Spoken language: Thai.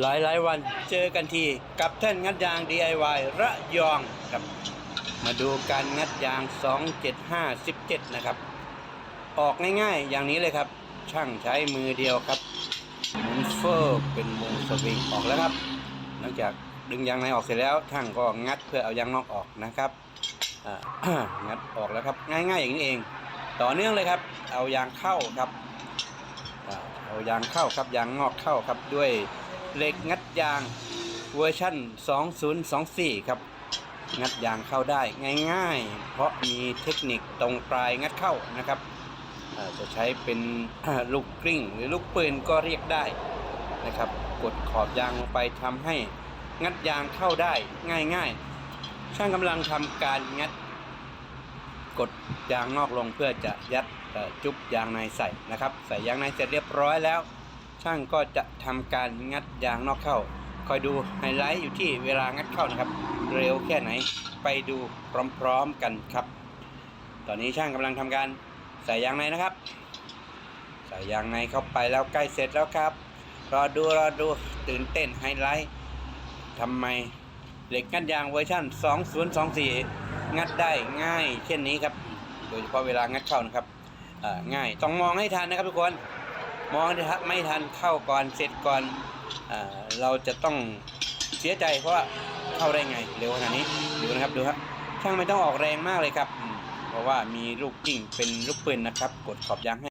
หลายหลายวันเจอกันทีกับท่านงัดยาง DIY ระยองครับ มาดูการงัดยาง 27517 นะครับ ออกง่ายๆอย่างนี้เลยครับ ช่างใช้มือเดียวครับหมุนเฟอร์เป็นวงสวิงออกแล้วครับหลังจากดึงยางในออกเสร็จแล้วช่างก็งัดเพื่อเอายางนอกออกนะครับงัดออกแล้วครับง่ายๆอย่างนี้เอง ต่อเนื่องเลยครับ เอายางเข้าครับเอายางเข้าครับยางงอกเข้าครับด้วย เหล็กงัดยางเวอร์ชั่น 2024 ครับ งัดยางเข้าได้ง่ายๆ เพราะมีเทคนิคตรงปลายงัดเข้านะครับจะใช้เป็นลูกกลิ้งหรือลูกปืนก็เรียกได้นะครับ กดขอบยางลงไปทำให้งัดยางเข้าได้ง่ายๆ ช่างกำลังทำการงัด กดยางนอกลงเพื่อจะยัดจุ๊บยางในใส่นะครับ ใส่ยางในเสร็จเรียบร้อยแล้ว ช่างก็จะทำการงัดยางนอกเข้า คอยดูไฮไลท์อยู่ที่เวลางัดเข้านะครับ เร็วแค่ไหนไปดูพร้อมๆกันครับ ตอนนี้ช่างกำลังทำการใส่ยางในนะครับ ใส่ยางในเข้าไปแล้วใกล้เสร็จแล้วครับ รอดูรอดูตื่นเต้นไฮไลท์ทำไมเหล็กงัดยางเวอร์ชัน2024 งัดได้ง่ายเช่นนี้ครับ โดยเฉพาะเวลางัดเข้านะครับง่ายต้องมองให้ทันนะครับทุกคน มองนะครับไม่ทันเข้าก่อนเสร็จก่อนอเราจะต้องเสียใจเพราะว่าเข้าได้ไงเร็วขนาดนี้ดูนะครับดูครับช่างไม่ต้องออกแรงมากเลยครับ เพราะว่ามีลูกกิ่งเป็นลูกปืนนะครับ กดขอบยางให้